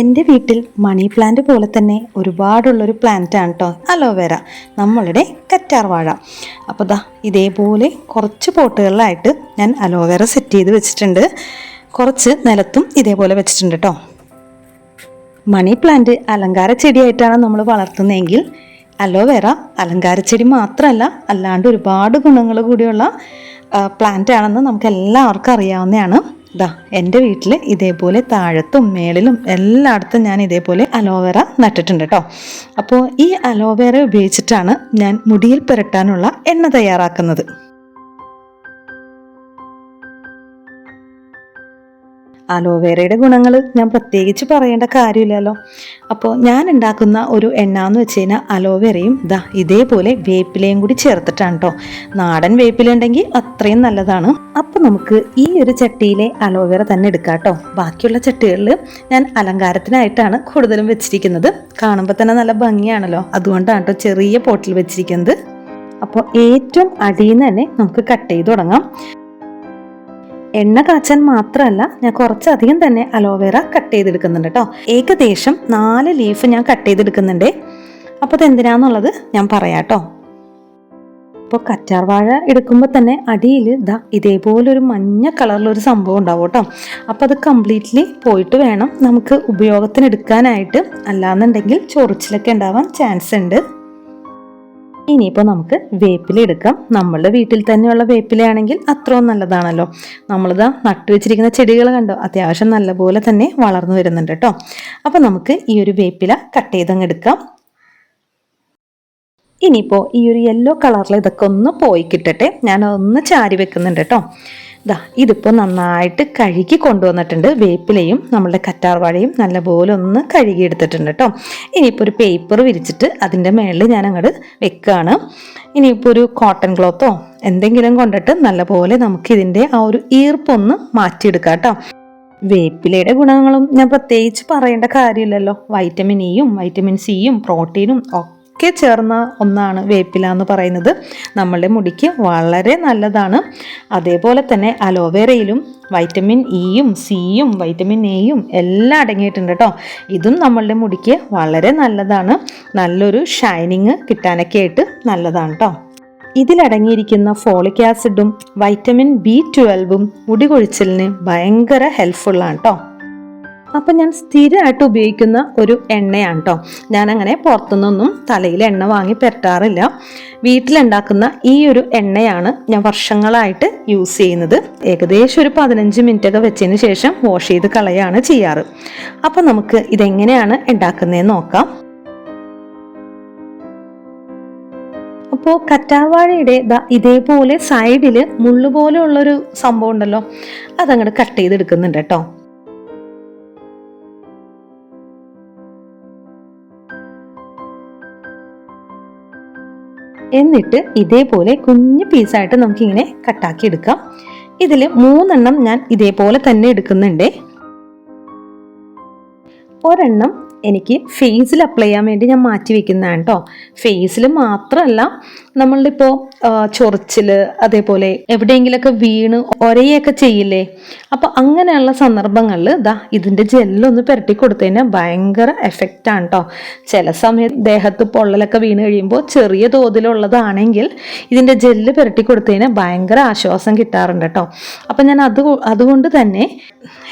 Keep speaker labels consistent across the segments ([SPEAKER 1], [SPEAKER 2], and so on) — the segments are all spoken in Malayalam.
[SPEAKER 1] എന്റെ വീട്ടിൽ മണി പ്ലാന്റ് പോലെ തന്നെ ഒരുപാടുള്ളൊരു പ്ലാന്റ് ആണ് കേട്ടോ അലോവേര നമ്മളുടെ കറ്റാർ വാഴ. അപ്പോൾ ദാ ഇതേപോലെ കുറച്ച് പോട്ടുകളിലായിട്ട് ഞാൻ അലോവേര സെറ്റ് ചെയ്ത് വെച്ചിട്ടുണ്ട്. കുറച്ച് നിലത്തും ഇതേപോലെ വെച്ചിട്ടുണ്ട് കേട്ടോ മണി പ്ലാന്റ് അലങ്കാര ചെടിയായിട്ടാണ് നമ്മൾ വളർത്തുന്നതെങ്കിൽ അലോവേറ അലങ്കാര ചെടി മാത്രമല്ല അല്ലാണ്ട് ഒരുപാട് ഗുണങ്ങൾ കൂടിയുള്ള പ്ലാന്റ് ആണെന്ന് നമുക്ക് എല്ലാവർക്കും അറിയാവുന്നതാണ്. ദാ എന്റെ വീട്ടിൽ ഇതേപോലെ താഴത്തും മേളിലും എല്ലായിടത്തും ഞാൻ ഇതേപോലെ അലോവേറ നട്ടിട്ടുണ്ട് കേട്ടോ അപ്പോൾ ഈ അലോവേറ ഉപയോഗിച്ചിട്ടാണ് ഞാൻ മുടിയിൽ പുരട്ടാനുള്ള എണ്ണ തയ്യാറാക്കുന്നത്. അലോവേരയുടെ ഗുണങ്ങൾ ഞാൻ പ്രത്യേകിച്ച് പറയേണ്ട കാര്യമില്ലല്ലോ. അപ്പോൾ ഞാൻ ഉണ്ടാക്കുന്ന ഒരു എണ്ണ എന്ന് വെച്ച് കഴിഞ്ഞാൽ അലോവേരയും ദാ ഇതേപോലെ വേപ്പിലയും കൂടി ചേർത്തിട്ടാണ് കേട്ടോ നാടൻ വേപ്പില ഉണ്ടെങ്കിൽ അത്രയും നല്ലതാണ്. അപ്പോൾ നമുക്ക് ഈ ഒരു ചട്ടിയിലെ അലോവേര തന്നെ എടുക്കാം കേട്ടോ ബാക്കിയുള്ള ചട്ടികളിൽ ഞാൻ അലങ്കാരത്തിനായിട്ടാണ് കൂടുതലും വെച്ചിരിക്കുന്നത്. കാണുമ്പോൾ തന്നെ നല്ല ഭംഗിയാണല്ലോ. അതുകൊണ്ടാണ് കേട്ടോ ചെറിയ പോട്ടിൽ വെച്ചിരിക്കുന്നത്. അപ്പോൾ ഏറ്റവും അടിയിൽ നിന്ന് തന്നെ നമുക്ക് കട്ട് ചെയ്ത് തുടങ്ങാം. എണ്ണ കാച്ചാൻ മാത്രമല്ല ഞാൻ കുറച്ചധികം തന്നെ അലോവേറ കട്ട് ചെയ്തെടുക്കുന്നുണ്ട് കേട്ടോ ഏകദേശം നാല് ലീഫ് ഞാൻ കട്ട് ചെയ്തെടുക്കുന്നുണ്ട്. അപ്പോൾ അതെന്തിനാന്നുള്ളത് ഞാൻ പറയാം കേട്ടോ ഇപ്പോൾ കറ്റാർ വാഴ എടുക്കുമ്പോൾ തന്നെ അടിയിൽ ഇതാ ഇതേപോലൊരു മഞ്ഞ കളറിലൊരു സംഭവം ഉണ്ടാവും കേട്ടോ അപ്പോൾ അത് കംപ്ലീറ്റ്ലി പോയിട്ട് വേണം നമുക്ക് ഉപയോഗത്തിന് എടുക്കാനായിട്ട്. അല്ലാന്നുണ്ടെങ്കിൽ ചൊറിച്ചിലൊക്കെ ഉണ്ടാവാൻ ചാൻസ് ഉണ്ട്. ഇനിയിപ്പോൾ നമുക്ക് വേപ്പില എടുക്കാം. നമ്മളുടെ വീട്ടിൽ തന്നെയുള്ള വേപ്പിലയാണെങ്കിൽ അത്രയും നല്ലതാണല്ലോ. നമ്മളിതാ നട്ടുവെച്ചിരിക്കുന്ന ചെടികൾ കണ്ടോ? അത്യാവശ്യം നല്ലപോലെ തന്നെ വളർന്നു വരുന്നുണ്ട് കേട്ടോ. അപ്പോൾ നമുക്ക് ഈ ഒരു വേപ്പില കട്ട് ചെയ്തങ്ങ് എടുക്കാം. ഇനിയിപ്പോൾ ഈ ഒരു യെല്ലോ കളറിൽ ഇതൊക്കെ ഒന്ന് പോയി കിട്ടട്ടെ. ഞാൻ ചാരി വെക്കുന്നുണ്ട് കേട്ടോ. ദാ ഇതിപ്പോൾ നന്നായിട്ട് കഴുകി കൊണ്ടുവന്നിട്ടുണ്ട്. വേപ്പിലയും നമ്മളുടെ കറ്റാർവാഴയും നല്ലപോലെ ഒന്ന് കഴുകിയെടുത്തിട്ടുണ്ട് കേട്ടോ ഇനിയിപ്പോൾ ഒരു പേപ്പർ വിരിച്ചിട്ട് അതിന്റെ മേളിൽ ഞാൻ അങ്ങോട്ട് വെക്കുകയാണ് ഇനിയിപ്പോൾ ഒരു കോട്ടൺ ക്ലോത്തോ എന്തെങ്കിലും കൊണ്ടിട്ട് നല്ലപോലെ നമുക്ക് ഇതിന്റെ ആ ഒരു ഈർപ്പൊന്ന് മാറ്റിയെടുക്കാം കേട്ടോ വേപ്പിലയുടെ ഗുണങ്ങളും ഞാൻ പ്രത്യേകിച്ച് പറയേണ്ട കാര്യമില്ലല്ലോ. വൈറ്റമിൻ ഇയും വൈറ്റമിൻ സിയും പ്രോട്ടീനും ഒക്കെ ചേർന്ന ഒന്നാണ് വേപ്പില എന്ന് പറയുന്നത്. നമ്മളുടെ മുടിക്ക് വളരെ നല്ലതാണ്. അതേപോലെ തന്നെ അലോവേറയിലും വൈറ്റമിൻ ഇയും സിയും വൈറ്റമിൻ എയും എല്ലാം അടങ്ങിയിട്ടുണ്ട് കേട്ടോ. ഇതും നമ്മളുടെ മുടിക്ക് വളരെ നല്ലതാണ്. നല്ലൊരു ഷൈനിങ് കിട്ടാനൊക്കെ ആയിട്ട് നല്ലതാണ് കേട്ടോ. ഇതിലടങ്ങിയിരിക്കുന്ന ഫോളിക് ആസിഡും വൈറ്റമിൻ ബി ട്വൽവും മുടി കൊഴിച്ചിലിന് ഭയങ്കര ഹെൽപ്ഫുള്ളാണ് കേട്ടോ. അപ്പം ഞാൻ സ്ഥിരമായിട്ട് ഉപയോഗിക്കുന്ന ഒരു എണ്ണയാണ് കേട്ടോ അങ്ങനെ പുറത്തുനിന്നൊന്നും തലയിൽ എണ്ണ വാങ്ങി പെരട്ടാറില്ല. വീട്ടിലുണ്ടാക്കുന്ന ഈ ഒരു എണ്ണയാണ് ഞാൻ വർഷങ്ങളായിട്ട് യൂസ് ചെയ്യുന്നത്. ഏകദേശം ഒരു പതിനഞ്ച് മിനിറ്റ് ഒക്കെ വെച്ചതിന് ശേഷം വാഷ് ചെയ്ത് കളയാണ് ചെയ്യാറ്. അപ്പം നമുക്ക് ഇതെങ്ങനെയാണ് ഉണ്ടാക്കുന്നതെന്ന് നോക്കാം. അപ്പോൾ കറ്റാവാഴയുടെ ഇതേപോലെ സൈഡിൽ മുള്ളു പോലെ ഉള്ളൊരു സംഭവം ഉണ്ടല്ലോ. അതങ്ങോട്ട് കട്ട് ചെയ്തെടുക്കുന്നുണ്ട് കേട്ടോ എന്നിട്ട് ഇതേപോലെ കുഞ്ഞു പീസായിട്ട് നമുക്കിങ്ങനെ കട്ടാക്കി എടുക്കാം. ഇതിൽ മൂന്നെണ്ണം ഞാൻ ഇതേപോലെ തന്നെ എടുക്കുന്നുണ്ട്. ഒരെണ്ണം എനിക്ക് ഫേസിൽ അപ്ലൈ ചെയ്യാൻ വേണ്ടി ഞാൻ മാറ്റി വെക്കുന്നതാണ് കേട്ടോ ഫേസിൽ മാത്രമല്ല നമ്മളുടെ ചൊറിച്ചിൽ അതേപോലെ എവിടെയെങ്കിലൊക്കെ വീണ് ഒരയൊക്കെ ചെയ്യില്ലേ? അപ്പോൾ അങ്ങനെയുള്ള സന്ദർഭങ്ങളിൽ ഇതാ ഇതിന്റെ ജെല്ലൊന്ന് പുരട്ടി കൊടുത്തു ഭയങ്കര ആണ് കേട്ടോ ചില സമയത്ത് ദേഹത്ത് പൊള്ളലൊക്കെ വീണ് കഴിയുമ്പോൾ ചെറിയ തോതിലുള്ളതാണെങ്കിൽ ഇതിന്റെ ജെല്ല് പുരട്ടി കൊടുത്തു ഭയങ്കര ആശ്വാസം കിട്ടാറുണ്ട് കേട്ടോ അപ്പം ഞാൻ അത് അതുകൊണ്ട് തന്നെ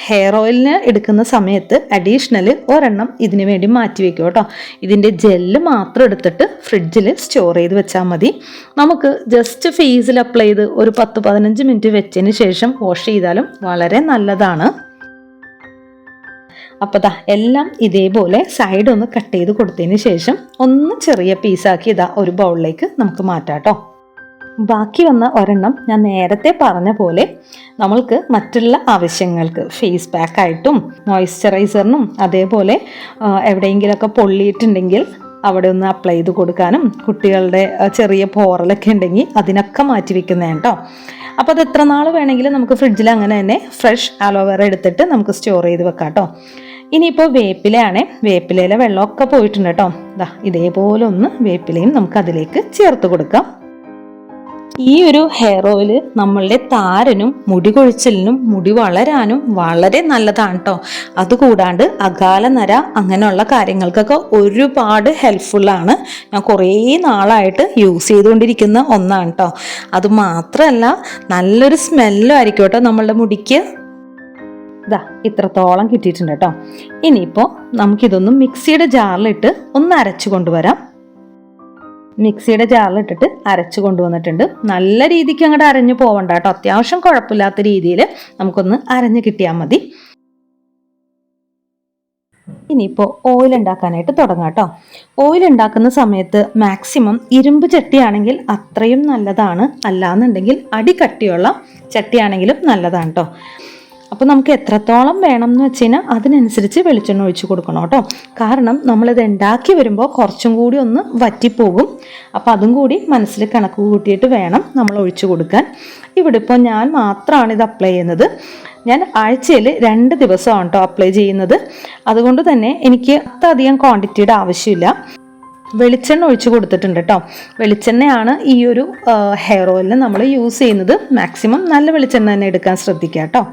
[SPEAKER 1] ഹെയർ ഓയിലിന് എടുക്കുന്ന സമയത്ത് അഡീഷണൽ ഒരെണ്ണം ഇതിനു വേണ്ടി മാറ്റി വെക്കും കേട്ടോ ഇതിന്റെ ജെല്ല് മാത്രം എടുത്തിട്ട് ഫ്രിഡ്ജിൽ സ്റ്റോർ ചെയ്ത് വെച്ചാൽ മതി. നമുക്ക് ജസ്റ്റ് ഫേസിൽ അപ്ലൈ ചെയ്ത് ഒരു പത്ത് പതിനഞ്ച് മിനിറ്റ് വെച്ചതിന് ശേഷം വാഷ് ചെയ്താലും വളരെ നല്ലതാണ്. അപ്പോൾ ദാ എല്ലാം ഇതേപോലെ സൈഡ് ഒന്ന് കട്ട് ചെയ്ത് കൊടുത്തതിന് ശേഷം ഒന്ന് ചെറിയ പീസാക്കി ഇതാ ഒരു ബൗളിലേക്ക് നമുക്ക് മാറ്റാം കേട്ടോ ബാക്കി വന്ന ഒരെണ്ണം ഞാൻ നേരത്തെ പറഞ്ഞ പോലെ നമ്മൾക്ക് മറ്റുള്ള ആവശ്യങ്ങൾക്ക് ഫേസ് പാക്കായിട്ടും മോയ്സ്ചറൈസറിനും അതേപോലെ എവിടെയെങ്കിലുമൊക്കെ പൊള്ളിയിട്ടുണ്ടെങ്കിൽ അവിടെ ഒന്ന് അപ്ലൈ ചെയ്ത് കൊടുക്കാനും കുട്ടികളുടെ ചെറിയ പോറലൊക്കെ ഉണ്ടെങ്കിൽ അതിനൊക്കെ മാറ്റി വെക്കുന്നതാണ് കേട്ടോ. അപ്പോൾ അത് എത്ര നാൾ വേണമെങ്കിലും നമുക്ക് ഫ്രിഡ്ജിൽ അങ്ങനെ തന്നെ ഫ്രഷ് അലോവേറ എടുത്തിട്ട് നമുക്ക് സ്റ്റോർ ചെയ്ത് വെക്കാം കേട്ടോ. ഇനിയിപ്പോൾ വേപ്പിലയാണേ. വേപ്പിലയിലെ വെള്ളമൊക്കെ പോയിട്ടുണ്ട് കേട്ടോ. ഇതാ ഇതേപോലെ ഒന്ന് വേപ്പിലയും നമുക്ക് അതിലേക്ക് ചേർത്ത് കൊടുക്കാം. ഈ ഒരു ഹെയർ ഓയിൽ നമ്മളുടെ താരനും മുടി കൊഴിച്ചിലിനും മുടി വളരാനും വളരെ നല്ലതാണ് കേട്ടോ അതുകൂടാണ്ട് അകാല നര അങ്ങനെയുള്ള കാര്യങ്ങൾക്കൊക്കെ ഒരുപാട് ഹെൽപ്ഫുള്ളാണ് ഞാൻ കുറേ നാളായിട്ട് യൂസ് ചെയ്തുകൊണ്ടിരിക്കുന്ന ഒന്നാണ് കേട്ടോ അത് മാത്രമല്ല നല്ലൊരു സ്മെല്ലും ആയിരിക്കും കേട്ടോ നമ്മളുടെ മുടിക്ക്. ഇതാ ഇത്രത്തോളം കിട്ടിയിട്ടുണ്ട് കേട്ടോ ഇനിയിപ്പോൾ നമുക്കിതൊന്നും മിക്സിയുടെ ജാറിലിട്ട് ഒന്ന് അരച്ചു കൊണ്ടുവരാം. മിക്സിയുടെ ജാറിലിട്ടിട്ട് അരച്ചു കൊണ്ടുവന്നിട്ടുണ്ട്. നല്ല രീതിക്ക് അങ്ങോട്ട് അരഞ്ഞു പോവണ്ട കേട്ടോ. അത്യാവശ്യം കുഴപ്പമില്ലാത്ത രീതിയിൽ നമുക്കൊന്ന് അരഞ്ഞു കിട്ടിയാൽ മതി. ഇനിയിപ്പോൾ ഓയിൽ ഉണ്ടാക്കാനായിട്ട് തുടങ്ങാം കേട്ടോ. ഓയിൽ ഉണ്ടാക്കുന്ന സമയത്ത് മാക്സിമം ഇരുമ്പ് ചട്ടിയാണെങ്കിൽ അത്രയും നല്ലതാണ്. അല്ലാന്നുണ്ടെങ്കിൽ അടി കട്ടിയുള്ള ചട്ടിയാണെങ്കിലും നല്ലതാണ് കേട്ടോ. അപ്പോൾ നമുക്ക് എത്രത്തോളം വേണം എന്ന് വെച്ച് കഴിഞ്ഞാൽ അതിനനുസരിച്ച് വെളിച്ചെണ്ണ ഒഴിച്ച് കൊടുക്കണം കേട്ടോ. കാരണം നമ്മളിത് ഉണ്ടാക്കി വരുമ്പോൾ കുറച്ചും കൂടി ഒന്ന് വറ്റിപ്പോകും. അപ്പോൾ അതും കൂടി മനസ്സിൽ കണക്ക് കൂട്ടിയിട്ട് വേണം നമ്മൾ ഒഴിച്ചു കൊടുക്കാൻ. ഇവിടെ ഇപ്പോൾ ഞാൻ മാത്രമാണ് ഇത് അപ്ലൈ ചെയ്യുന്നത്. ഞാൻ ആഴ്ചയിൽ രണ്ട് ദിവസമാണ് കേട്ടോ അപ്ലൈ ചെയ്യുന്നത്. അതുകൊണ്ട് തന്നെ എനിക്ക് അത്രയധികം ക്വാണ്ടിറ്റിയുടെ ആവശ്യമില്ല. വെളിച്ചെണ്ണ ഒഴിച്ച് കൊടുത്തിട്ടുണ്ട് കേട്ടോ വെളിച്ചെണ്ണയാണ് ഈ ഒരു ഹെയർ ഓയിലിന് നമ്മൾ യൂസ് ചെയ്യുന്നത്. മാക്സിമം നല്ല വെളിച്ചെണ്ണ തന്നെ എടുക്കാൻ ശ്രദ്ധിക്കുക കേട്ടോ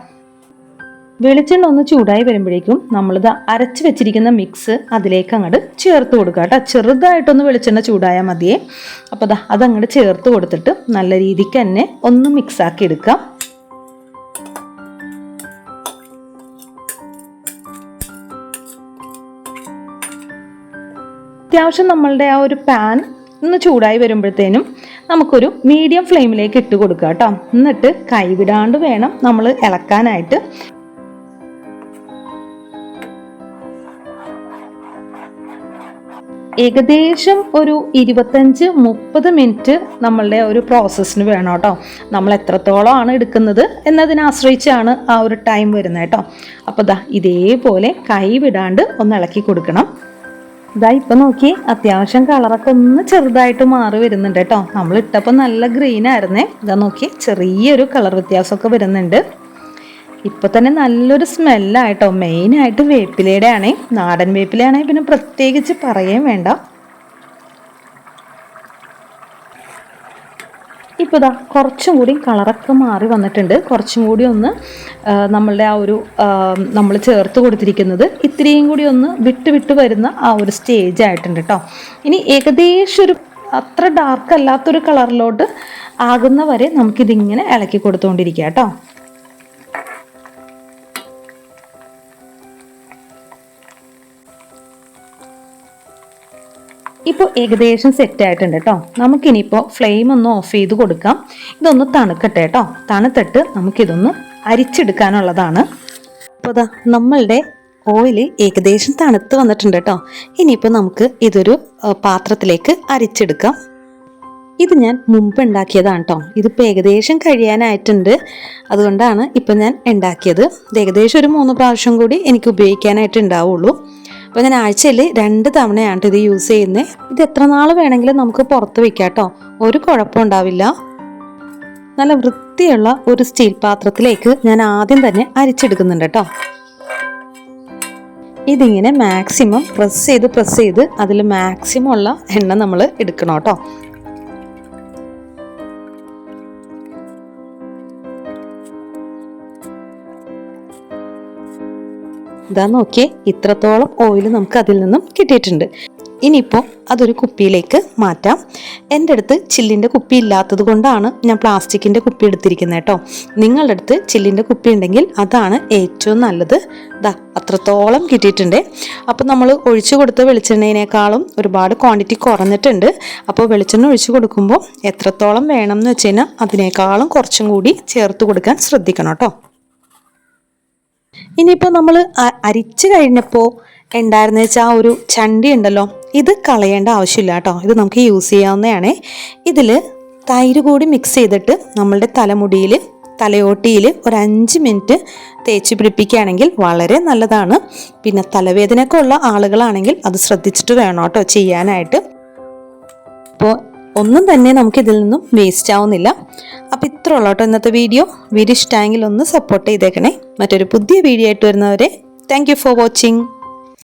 [SPEAKER 1] വെളിച്ചെണ്ണ ഒന്ന് ചൂടായി വരുമ്പോഴേക്കും നമ്മളിത് അരച്ച് വെച്ചിരിക്കുന്ന മിക്സ് അതിലേക്ക് അങ്ങോട്ട് ചേർത്ത് കൊടുക്കുക കേട്ടോ. ചെറുതായിട്ടൊന്ന് വെളിച്ചെണ്ണ ചൂടായാൽ മതിയേ. അപ്പോൾ ദാ അതങ്ങോട്ട് ചേർത്ത് കൊടുത്തിട്ട് നല്ല രീതിക്ക് തന്നെ ഒന്ന് മിക്സാക്കി എടുക്കാം. അത്യാവശ്യം നമ്മളുടെ ആ ഒരു പാൻ ഒന്ന് ചൂടായി വരുമ്പോഴത്തേനും നമുക്കൊരു മീഡിയം ഫ്ലെയിമിലേക്ക് ഇട്ട് കൊടുക്കുക കേട്ടോ. എന്നിട്ട് കൈവിടാണ്ട് വേണം നമ്മൾ ഇളക്കാനായിട്ട്. ഏകദേശം ഒരു ഇരുപത്തഞ്ച് മുപ്പത് മിനിറ്റ് നമ്മളുടെ ഒരു പ്രോസസ്സിന് വേണം കേട്ടോ. നമ്മൾ എത്രത്തോളം ആണ് എടുക്കുന്നത് എന്നതിനെ ആശ്രയിച്ചാണ് ആ ഒരു ടൈം വരുന്നത് കേട്ടോ. അപ്പോൾ ദാ ഇതേപോലെ കൈ വിടാണ്ട് ഒന്ന് ഇളക്കി കൊടുക്കണം. ഇതാ ഇപ്പം നോക്കി അത്യാവശ്യം കളറൊക്കെ ഒന്ന് ചെറുതായിട്ട് മാറി വരുന്നുണ്ട് കേട്ടോ. നമ്മൾ ഇട്ടപ്പോൾ നല്ല ഗ്രീൻ ആയിരുന്നേ. ഇതാ നോക്കി ചെറിയൊരു കളർ വ്യത്യാസമൊക്കെ വരുന്നുണ്ട്. ഇപ്പൊ തന്നെ നല്ലൊരു സ്മെല്ലായിട്ടോ. മെയിനായിട്ട് വേപ്പിലയുടെ ആണേ നാടൻ വേപ്പിലയാണേ. പിന്നെ പ്രത്യേകിച്ച് പറയുകയും വേണ്ട. ഇപ്പോൾ ഇതാ കുറച്ചും കൂടി കളറൊക്കെ മാറി വന്നിട്ടുണ്ട്. കുറച്ചും കൂടി ഒന്ന് നമ്മളുടെ ആ ഒരു നമ്മൾ ചേർത്ത് കൊടുത്തിരിക്കുന്നത് ഇത്രയും കൂടി ഒന്ന് വിട്ട് വിട്ട് വരുന്ന ആ ഒരു സ്റ്റേജ് ആയിട്ടുണ്ട് കേട്ടോ ഇനി ഏകദേശം ഒരു അത്ര ഡാർക്ക് അല്ലാത്തൊരു കളറിലോട്ട് ആകുന്ന വരെ നമുക്കിതിങ്ങനെ ഇളക്കി കൊടുത്തുകൊണ്ടിരിക്കുക കേട്ടോ ഇപ്പോൾ ഏകദേശം സെറ്റ് ആയിട്ടുണ്ട് കേട്ടോ നമുക്കിനിയിപ്പോൾ ഫ്ലെയിം ഒന്ന് ഓഫ് ചെയ്ത് കൊടുക്കാം. ഇതൊന്ന് തണുക്കട്ടെ കേട്ടോ തണുത്തിട്ട് നമുക്കിതൊന്ന് അരിച്ചെടുക്കാനുള്ളതാണ്. അപ്പോൾ അതാ നമ്മളുടെ ഓയിൽ ഏകദേശം തണുത്ത് വന്നിട്ടുണ്ട് കേട്ടോ ഇനിയിപ്പോൾ നമുക്ക് ഇതൊരു പാത്രത്തിലേക്ക് അരിച്ചെടുക്കാം. ഇത് ഞാൻ മുമ്പ് ഉണ്ടാക്കിയതാണ് കേട്ടോ ഇതിപ്പോൾ ഏകദേശം കഴിയാനായിട്ടുണ്ട്. അതുകൊണ്ടാണ് ഇപ്പം ഞാൻ ഉണ്ടാക്കിയത്. ഇത് ഏകദേശം ഒരു മൂന്ന് പ്രാവശ്യം കൂടി എനിക്ക് ഉപയോഗിക്കാനായിട്ട് ഉണ്ടാവുള്ളൂ അപ്പോൾ ഞാൻ ആഴ്ചയിൽ രണ്ട് തവണയാണ് ഇത് യൂസ് ചെയ്യുന്നത് ഇത് എത്ര നാൾ വേണമെങ്കിലും നമുക്ക് പുറത്ത് വയ്ക്കാം കേട്ടോ ഒരു കുഴപ്പം ഉണ്ടാവില്ല. നല്ല വൃത്തിയുള്ള ഒരു സ്റ്റീൽ പാത്രത്തിലേക്ക് ഞാൻ ആദ്യം തന്നെ അരിച്ചെടുക്കുന്നുണ്ട് കേട്ടോ. ഇതിങ്ങനെ മാക്സിമം പ്രസ് ചെയ്ത് പ്രസ് ചെയ്ത് അതിൽ മാക്സിമം ഉള്ള എണ്ണ നമ്മൾ എടുക്കണം കേട്ടോ. ഇതാ നോക്കിയേ ഇത്രത്തോളം ഓയിൽ നമുക്ക് അതിൽ നിന്നും കിട്ടിയിട്ടുണ്ട്. ഇനിയിപ്പോൾ അതൊരു കുപ്പിയിലേക്ക് മാറ്റാം. എന്റെ അടുത്ത് ചില്ലിന്റെ കുപ്പി ഇല്ലാത്തത് കൊണ്ടാണ് ഞാൻ പ്ലാസ്റ്റിക്കിന്റെ കുപ്പി എടുത്തിരിക്കുന്നത് കേട്ടോ. നിങ്ങളുടെ അടുത്ത് ചില്ലിന്റെ കുപ്പി ഉണ്ടെങ്കിൽ അതാണ് ഏറ്റവും നല്ലത്. ദാ അത്രത്തോളം കിട്ടിയിട്ടുണ്ട്. അപ്പോൾ നമ്മൾ ഒഴിച്ചു കൊടുത്ത വെളിച്ചെണ്ണയിനേക്കാളും ഒരുപാട് ക്വാണ്ടിറ്റി കുറഞ്ഞിട്ടുണ്ട്. അപ്പോൾ വെളിച്ചെണ്ണ ഒഴിച്ചു കൊടുക്കുമ്പോൾ എത്രത്തോളം വേണം എന്ന് വെച്ച് കഴിഞ്ഞാൽ അതിനേക്കാളും കുറച്ചും കൂടി ചേർത്ത് കൊടുക്കാൻ ശ്രദ്ധിക്കണം കേട്ടോ. ഇനിയിപ്പോൾ നമ്മൾ അരിച്ചു കഴിഞ്ഞപ്പോൾ ഉണ്ടായിരുന്ന വെച്ചാൽ ആ ഒരു ചണ്ടി ഉണ്ടല്ലോ ഇത് കളയേണ്ട ആവശ്യമില്ല കേട്ടോ. ഇത് നമുക്ക് യൂസ് ചെയ്യാവുന്നതാണ്. ഇതിൽ തൈര് കൂടി മിക്സ് ചെയ്തിട്ട് നമ്മളുടെ തലമുടിയിൽ തലയോട്ടിയിൽ ഒരു അഞ്ച് മിനിറ്റ് തേച്ച് പിടിപ്പിക്കുകയാണെങ്കിൽ വളരെ നല്ലതാണ്. പിന്നെ തലവേദനയൊക്കെ ഉള്ള ആളുകളാണെങ്കിൽ അത് ശ്രദ്ധിച്ചിട്ട് വേണം കേട്ടോ ചെയ്യാനായിട്ട്. ഒന്നും തന്നെ നമുക്ക് ഇതിൽ നിന്നും വേസ്റ്റ് ആവുന്നില്ല. അപ്പം ഇത്ര ഉള്ളൂ കേട്ടോ ഇന്നത്തെ വീഡിയോ വീഡിയോ ഇഷ്ടമായെങ്കിൽ ഒന്ന് സപ്പോർട്ട് ചെയ്തേക്കണേ. മറ്റൊരു പുതിയ വീഡിയോ ആയിട്ട് വരുന്നവരെ താങ്ക് ഫോർ വാച്ചിങ്